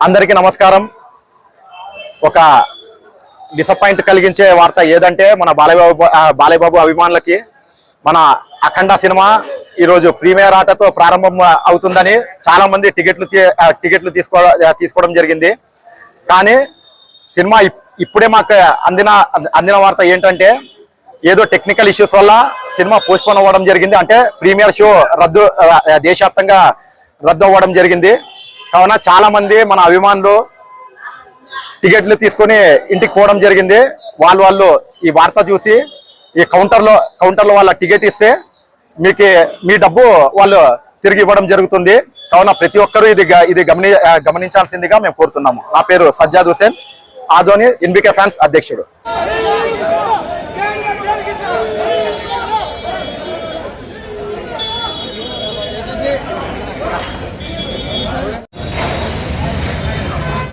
అందరికీ నమస్కారం. ఒక డిసప్పాయింట్ కలిగించే వార్త ఏదంటే మన బాలయ్యబాబు బాలయబాబు బాలయ్యబాబు అభిమానులకి మన అఖండ సినిమా ఈరోజు ప్రీమియర్ ఆటతో ప్రారంభం అవుతుందని చాలా మంది టికెట్లు టికెట్లు తీసుకో తీసుకోవడం జరిగింది. కానీ సినిమా ఇప్- ఇప్పుడే మాకు అందిన అందిన వార్త ఏంటంటే ఏదో టెక్నికల్ ఇష్యూస్ వల్ల సినిమా పోస్ట్పోన్ అవ్వడం జరిగింది. అంటే ప్రీమియర్ షో రద్దు దేశవ్యాప్తంగా రద్దు అవ్వడం జరిగింది. కావున చాలా మంది మన అభిమానులు టికెట్లు తీసుకొని ఇంటికి పోవడం జరిగింది. వాళ్ళు వాళ్ళు ఈ వార్త చూసి ఈ కౌంటర్లో కౌంటర్లో వాళ్ళ టికెట్ ఇస్తే మీకు మీ డబ్బు వాళ్ళు తిరిగి ఇవ్వడం జరుగుతుంది. కావున ప్రతి ఒక్కరూ ఇది ఇది గమని గమనించాల్సిందిగా మేము కోరుతున్నాము. నా పేరు సజ్జాద్ హుసేన్ ఆదోని ఎన్బికే ఫ్యాన్స్ అధ్యక్షుడు.